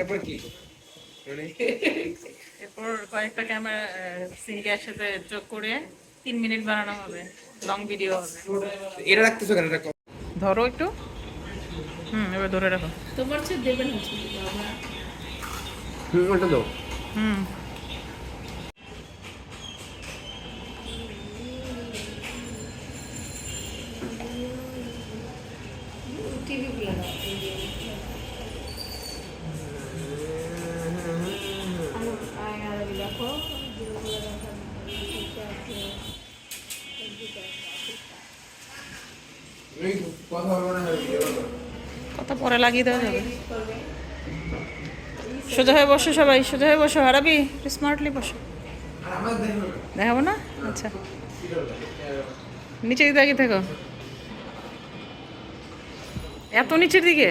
এরপর কি? এরপর কয়েকটা ক্যামেরা সিনকে একসাথে যোগ করে তিন মিনিট বানানো হবে। লং ভিডিও হবে। এটা রাখতেছো কেন? ধরো একটু। হুম এবার ধরে রাখো। তোমার চেয়ে দেবেন হচ্ছে। হুম ওটা দাও। হুম। কথা পরে লাগিয়ে দেওয়া যাবে। সোজা হয়ে বসো সবাই, সোজা হয়ে বসো। হারাবি স্মার্টলি বসো। দেখাবো না? আচ্ছা। নিচে দিকে তাকিয়ে থাকো। এত নিচের দিকে?